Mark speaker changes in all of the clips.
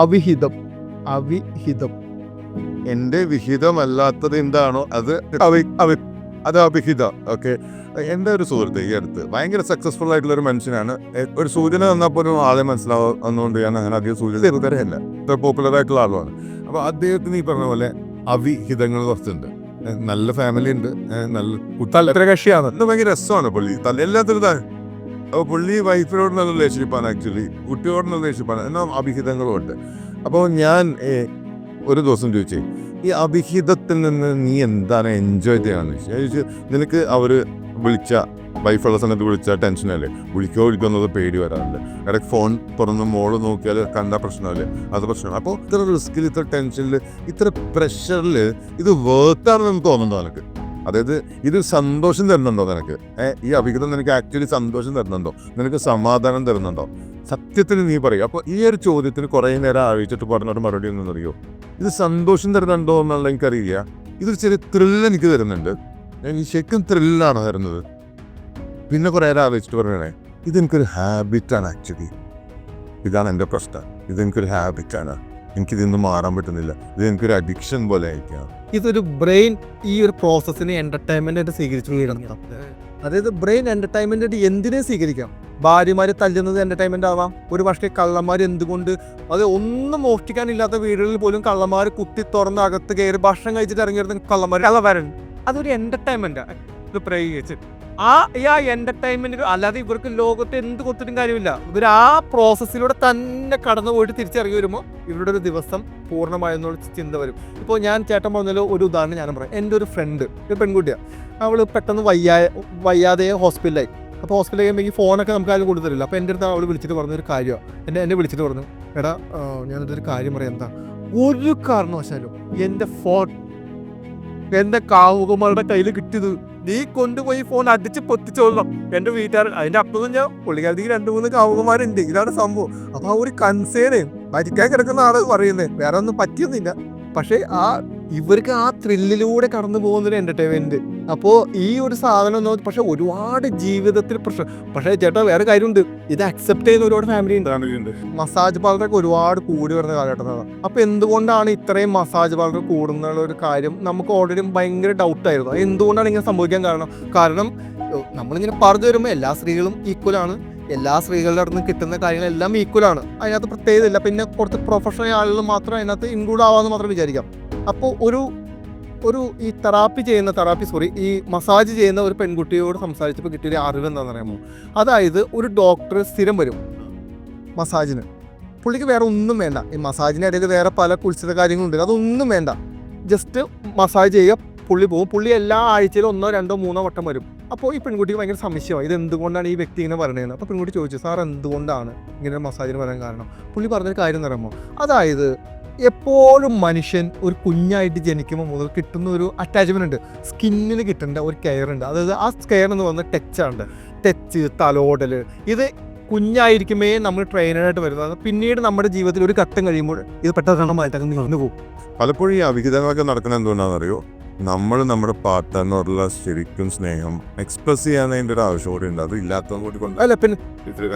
Speaker 1: അവിഹിതം. അവിഹിതം.
Speaker 2: എന്റെ വിഹിതമല്ലാത്തത് എന്താണോ അത് അവി അത് അഭിഹിത ഓക്കെ. എന്റെ ഒരു സുഹൃത്ത് ഈ അടുത്ത് ഭയങ്കര സക്സസ്ഫുൾ ആയിട്ടുള്ള ഒരു മനുഷ്യനാണ് ഒരു സൂചന തന്നപ്പോഴും ആദ്യം മനസ്സിലാവുന്നതുകൊണ്ട് ഞാൻ അങ്ങനെ അധികം സൂചന തരുന്നതല്ല ഇത്ര പോപ്പുലർ ആയിട്ടുള്ള ആളുമാണ്. അപ്പോൾ അദ്ദേഹത്തിന് ഈ പറഞ്ഞ പോലെ അവിഹിതങ്ങൾ കുറച്ചുണ്ട്. നല്ല ഫാമിലി ഉണ്ട്. നല്ല കുട്ടല്ല
Speaker 1: എത്ര കക്ഷിയാണ്.
Speaker 2: അത് ഭയങ്കര രസമാണ് പുള്ളി. തല എല്ലാത്തിനും പുള്ളി വൈഫിനോട് നല്ല റിലേഷൻഷിപ്പാണ് ആക്ച്വലി കുട്ടിയോട് നല്ല റിലേഷൻഷിപ്പാണ് എന്നാൽ അഭിഹിതങ്ങളും ഉണ്ട് അപ്പോൾ ഞാൻ ഒരു ദിവസം ചോദിച്ചേ ഈ അഭിഹിതത്തിൽ നിന്ന് നീ എന്താണ് എൻജോയ് ചെയ്യാന്ന്? ചോദിച്ചു ഞാൻ ചോദിച്ചു നിനക്ക് അവർ വിളിച്ച വൈഫുള്ള സമയത്ത് വിളിച്ച ടെൻഷനല്ലേ വിളിക്കോ വിളിക്കോ എന്നത് പേടി വരാറില്ല. ഇടയ്ക്ക് ഫോൺ തുറന്ന് മോൾ നോക്കിയാൽ കണ്ട പ്രശ്നമല്ലേ? അത് പ്രശ്നമാണ്. അപ്പോൾ ഇത്ര റിസ്കിൽ ഇത്ര ടെൻഷനിൽ ഇത്ര പ്രഷറിൽ ഇത് വേർത്താണെന്ന് തോന്നുന്നുണ്ടോ നിനക്ക്? അതായത് ഇത് സന്തോഷം തരുന്നുണ്ടോ നിനക്ക്? ഈ അഭിജ്ഞത നിനക്ക് ആക്ച്വലി സന്തോഷം തരുന്നുണ്ടോ? നിനക്ക് സമാധാനം തരുന്നുണ്ടോ? സത്യത്തിന് നീ പറയും. അപ്പോൾ ഈ ഒരു ചോദ്യത്തിന് കുറേ നേരം ആലോചിച്ചിട്ട് പറഞ്ഞൊരു മറുപടി ഒന്നും അറിയോ ഇത് സന്തോഷം തരുന്നുണ്ടോ എന്നുള്ള എനിക്കറിയില്ല. ഇതൊരു ചെറിയ ത്രില്ല് എനിക്ക് തരുന്നുണ്ട്. എനിക്ക് ശരിക്കും ത്രില്ലാണ് തരുന്നത്. പിന്നെ കുറേ നേരം ആലോചിച്ചിട്ട് പറയണേ ഇതെനിക്കൊരു ഹാബിറ്റാണ് ആക്ച്വലി ഇതാണ് എന്റെ പ്രശ്നം. ഇതെനിക്കൊരു ഹാബിറ്റാണ് എനിക്കിതിൽ നിന്ന് മാറാൻ പറ്റുന്നില്ല. ഇത് എനിക്കൊരു അഡിക്ഷൻ പോലെ ആയിരിക്കാം.
Speaker 1: ഇതൊരു ബ്രെയിൻ ഈ ഒരു പ്രോസസ്സിനെ എന്റർടൈൻമെന്റ് ആയിട്ട് സ്വീകരിച്ചു അതായത് ബ്രെയിൻ എന്റർടൈൻമെന്റ് ആയിട്ട് എന്തിനെ സ്വീകരിക്കാം? ഭാര്യമാർ തല്ലുന്നത് എന്റർടൈൻമെന്റ് ആവാം. ഒരു പക്ഷേ കള്ളന്മാർ എന്തുകൊണ്ട്? അത് ഒന്നും മോഷ്ടിക്കാനില്ലാത്ത വീടുകളിൽ പോലും കള്ളന്മാർ കുത്തി തുറന്ന് അകത്ത് കയറി ഭക്ഷണം കഴിച്ചിട്ട് ഇറങ്ങിയിരുന്ന കള്ളന്മാർ കള്ളവരൻ. അതൊരു എന്റർടൈൻമെന്റ് ഇത് പ്രയോഗിച്ച് ആ ഈ ആ എന്റർടൈൻമെന്റ് അല്ലാതെ ഇവർക്ക് ലോകത്ത് എന്ത് കൊടുത്തിട്ടും കാര്യമില്ല. ഇവർ ആ പ്രോസസ്സിലൂടെ തന്നെ കടന്നു പോയിട്ട് തിരിച്ചറിയി വരുമ്പോൾ ഇവരുടെ ഒരു ദിവസം പൂർണമായെന്നുള്ള ചിന്ത വരും. ഇപ്പോൾ ഞാൻ ചേട്ടൻ പറഞ്ഞല്ലോ ഒരു ഉദാഹരണം ഞാൻ പറയാം. എന്റെ ഒരു ഫ്രണ്ട് ഒരു പെൺകുട്ടിയാണ് അവൾ പെട്ടെന്ന് വയ്യാ വയ്യാതെ ഹോസ്പിറ്റലായി അപ്പോൾ ഹോസ്പിറ്റലിൽ കഴിയുമ്പോൾ ഈ ഫോണൊക്കെ നമുക്ക് ആരും കൊടുത്തരില്ല അപ്പോൾ എന്റെ അടുത്ത് അവൾ വിളിച്ചിട്ട് പറഞ്ഞൊരു കാര്യമാണ് എന്നെ എന്നെ വിളിച്ചിട്ട് പറഞ്ഞു എടാ ഞാനിതൊരു കാര്യം പറയാം. എന്താ? ഒരു കാരണവശാലും എന്റെ ഫോൺ എന്റെ കാവുകുമാരുടെ കയ്യിൽ കിട്ടിയത് നീ കൊണ്ടുപോയി ഫോൺ അടിച്ച് പൊത്തിച്ചോളണം എന്റെ വീട്ടുകാർ അതിന്റെ അപ്പുറം ഞാൻ പുള്ളിക്കാരത്തേക്ക് രണ്ട് മൂന്ന് കാമുകന്മാരുണ്ട്. ഇതാണ് സംഭവം. അപ്പോൾ ആ ഒരു കൺസേണ് മരിക്കാൻ കിടക്കുന്ന ആൾ പറയുന്നത് വേറെ ഒന്നും പറ്റിയൊന്നുമില്ല. പക്ഷേ ആ ഇവർക്ക് ആ ത്രില്ലിലൂടെ കടന്നു പോകുന്നൊരു എന്റർടൈൻമെന്റ് അപ്പോൾ അപ്പോ ഈ ഒരു സാധനം എന്ന് പക്ഷെ ഒരുപാട് ജീവിതത്തിൽ പ്രശ്നം പക്ഷേ ചേട്ടാ വേറെ കാര്യമുണ്ട്. ഇത് അക്സെപ്റ്റ് ചെയ്യുന്ന ഒരുപാട് ഫാമിലി ഉണ്ട്. മസാജ് പാർലറൊക്കെ ഒരുപാട് കൂടി വരുന്ന കാലഘട്ടം. അപ്പോൾ എന്തുകൊണ്ടാണ് ഇത്രയും മസാജ് പാർലർ കൂടുന്നുള്ള ഒരു കാര്യം നമുക്ക് ഓൾറെഡി ഭയങ്കര ഡൗട്ടായിരുന്നു എന്തുകൊണ്ടാണ് ഇങ്ങനെ സംഭവിക്കാൻ കാരണം? കാരണം നമ്മളിങ്ങനെ പറഞ്ഞു വരുമ്പോൾ എല്ലാ സ്ത്രീകളും ഈക്വലാണ് എല്ലാ സ്ത്രീകളുടെ അടുത്ത് നിന്ന് കിട്ടുന്ന കാര്യങ്ങളെല്ലാം ഈക്വലാണ് ആണ്. അതിനകത്ത് പ്രത്യേകത ഇല്ല പിന്നെ കുറച്ച് പ്രൊഫഷണൽ ആളുകൾ മാത്രം അതിനകത്ത് ഇൻക്ലൂഡ് ആവാമെന്ന് മാത്രം വിചാരിക്കാം. അപ്പോൾ ഒരു ഒരു ഈ തെറാപ്പി ചെയ്യുന്ന തെറാപ്പി സോറി ഈ മസാജ് ചെയ്യുന്ന ഒരു പെൺകുട്ടിയോട് സംസാരിച്ചപ്പോൾ കിട്ടിയൊരു അറിവ് എന്താണെന്ന് അറിയാമോ അതായത് ഒരു ഡോക്ടർ സ്ഥിരം വരും മസാജിന്. പുള്ളിക്ക് വേറെ ഒന്നും വേണ്ട. ഈ മസാജിന്റെ ഇടയിൽ വേറെ പല കുളിച്ചത കാര്യങ്ങളുണ്ട്. അതൊന്നും വേണ്ട. ജസ്റ്റ് മസാജ് ചെയ്യുക പുള്ളി പോകും. പുള്ളി എല്ലാ ആഴ്ചയിലും ഒന്നോ രണ്ടോ മൂന്നോ വട്ടം വരും. അപ്പോൾ ഈ പെൺകുട്ടിക്ക് ഭയങ്കര സംശയമാണ് ഇത് എന്തുകൊണ്ടാണ് ഈ വ്യക്തി ഇങ്ങനെ പറയണതെന്ന് അപ്പോൾ പെൺകുട്ടി ചോദിച്ചു സാർ എന്തുകൊണ്ടാണ് ഇങ്ങനെ മസാജിന് പറയാൻ കാരണം? പുള്ളി പറഞ്ഞൊരു കാര്യം എന്ന് പറയുമ്പോൾ അതായത് എപ്പോഴും മനുഷ്യൻ ഒരു കുഞ്ഞായിട്ട് ജനിക്കുമ്പോൾ മുതൽ കിട്ടുന്ന ഒരു അറ്റാച്ച്മെന്റ് ഉണ്ട്. സ്കിന്നിന് കിട്ടേണ്ട ഒരു കെയർ ഉണ്ട്. അതായത് ആ കെയർ എന്ന് പറയുന്നത് ടച്ചാണ് ടച്ച് തലോടൽ. ഇത് കുഞ്ഞായിരിക്കുമേ നമ്മൾ ട്രെയിനറായിട്ട് വരുന്നത്. പിന്നീട് നമ്മുടെ ജീവിതത്തിൽ ഒരു ഘട്ടം കഴിയുമ്പോൾ ഇത് പെട്ടെന്ന് മാറ്റം നിന്നു പോകും
Speaker 2: പലപ്പോഴും ഈ അവിഹിതങ്ങളൊക്കെ നടക്കുന്നത് എന്തുകൊണ്ടാണെന്ന് അറിയോ നമ്മൾ നമ്മുടെ പാർട്ട്ണറിനോടുള്ള ശരിക്കും സ്നേഹം എക്സ്പ്രസ് ചെയ്യാനതിന്റെ ഒരു ആവശ്യം കൂടി ഉണ്ട്. അത് ഇല്ലാത്തതും കൂടി കൊണ്ട്
Speaker 1: അല്ല പിന്നെ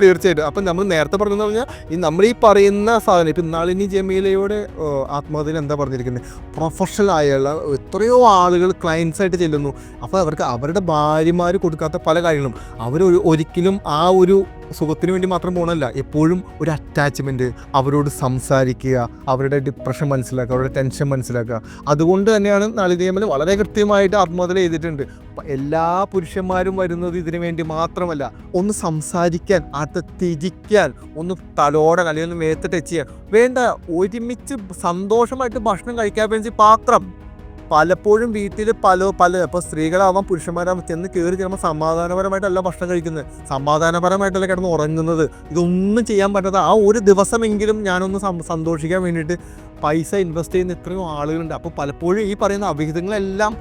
Speaker 1: തീർച്ചയായിട്ടും. അപ്പം നമ്മൾ നേരത്തെ പറഞ്ഞു പറഞ്ഞാൽ ഈ നമ്മൾ ഈ പറയുന്ന സാധനം ഇപ്പം നളിനി ജമീലയുടെ ആത്മഹത്യയിൽ എന്താ പറഞ്ഞിരിക്കുന്നത് പ്രൊഫഷണൽ ആയുള്ള എത്രയോ ആളുകൾ ക്ലയൻസ് ആയിട്ട് ചെല്ലുന്നു. അപ്പോൾ അവർക്ക് അവരുടെ ഭാര്യമാർ കൊടുക്കാത്ത പല കാര്യങ്ങളും. അവർ ഒരിക്കലും ആ ഒരു സുഖത്തിന് വേണ്ടി മാത്രം പോകണമല്ല എപ്പോഴും ഒരു അറ്റാച്ച്മെന്റ് അവരോട് സംസാരിക്കുക അവരുടെ ഡിപ്രഷൻ മനസ്സിലാക്കുക അവരുടെ ടെൻഷൻ മനസ്സിലാക്കുക. അതുകൊണ്ട് തന്നെയാണ് നളിനിയമൽ വളരെ കൃത്യമായിട്ട് ആത്മഹത്യ ചെയ്തിട്ടുണ്ട്. എല്ലാ പുരുഷന്മാരും വരുന്നത് ഇതിനു വേണ്ടി മാത്രമല്ല ഒന്ന് സംസാരിക്കാൻ അത് തിരിക്കാൻ ഒന്ന് തലോടെ അല്ലെങ്കിൽ ഒന്ന് മേത്ത് ടച്ച് ചെയ്യാൻ. വേണ്ട ഒരുമിച്ച് സന്തോഷമായിട്ട് ഭക്ഷണം കഴിക്കാൻ വേണ്ടി പാത്രം പലപ്പോഴും വീട്ടിൽ പല പല ഇപ്പോൾ സ്ത്രീകളാവാം പുരുഷന്മാരാവാം ചെന്ന് കയറി ചെല്ലുമ്പോൾ സമാധാനപരമായിട്ടല്ല ഭക്ഷണം കഴിക്കുന്നത്. സമാധാനപരമായിട്ടല്ല കിടന്ന് ഉറങ്ങുന്നത്. ഇതൊന്നും ചെയ്യാൻ പറ്റാത്ത ആ ഒരു ദിവസമെങ്കിലും ഞാനൊന്ന് സന്തോഷിക്കാൻ വേണ്ടിയിട്ട് പൈസ ഇൻവെസ്റ്റ് ചെയ്യുന്ന ഇത്രയും ആളുകളുണ്ട്. അപ്പോൾ പലപ്പോഴും ഈ പറയുന്ന അവിഹിതങ്ങളെല്ലാം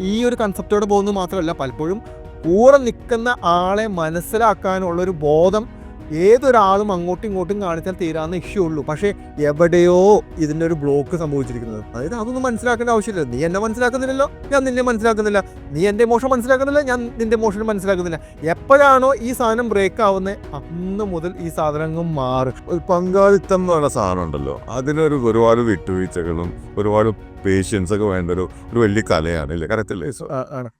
Speaker 1: ഈ ഒരു കൺസെപ്റ്റോടെ പോകുന്നത് മാത്രമല്ല പലപ്പോഴും കൂടെ നിൽക്കുന്ന ആളെ മനസ്സിലാക്കാനുള്ള ഒരു ബോധം ഏതൊരാളും അങ്ങോട്ടും ഇങ്ങോട്ടും കാണിച്ചാൽ തീരാവുന്ന ഇഷ്യൂ ഉള്ളൂ. പക്ഷേ എവിടെയോ ഇതിന്റെ ഒരു ബ്ലോക്ക് സംഭവിച്ചിരിക്കുന്നത്. അതായത് അതൊന്നും മനസ്സിലാക്കേണ്ട ആവശ്യമില്ല. നീ എന്നെ മനസ്സിലാക്കുന്നില്ലല്ലോ? ഞാൻ നിന്നെ മനസ്സിലാക്കുന്നില്ല. നീ എന്റെ മോഷം മനസ്സിലാക്കുന്നില്ല? ഞാൻ നിന്റെ മോഷനും മനസ്സിലാക്കുന്നില്ല. എപ്പോഴാണോ ഈ സാധനം ബ്രേക്ക് ആവുന്നത് അന്ന് മുതൽ ഈ സാധനങ്ങൾ മാറും.
Speaker 2: ഒരു പങ്കാളിത്തം എന്ന് പറയുന്ന സാധനം ഉണ്ടല്ലോ. അതിനൊരു ഒരുപാട് വിട്ടുവീഴ്ചകളും ഒരുപാട് പേഷ്യൻസ് ഒക്കെ വേണ്ട ഒരു ഒരു വലിയ കലയാണ് അല്ലേ കറക്റ്റല്ലേ
Speaker 1: ആണ്.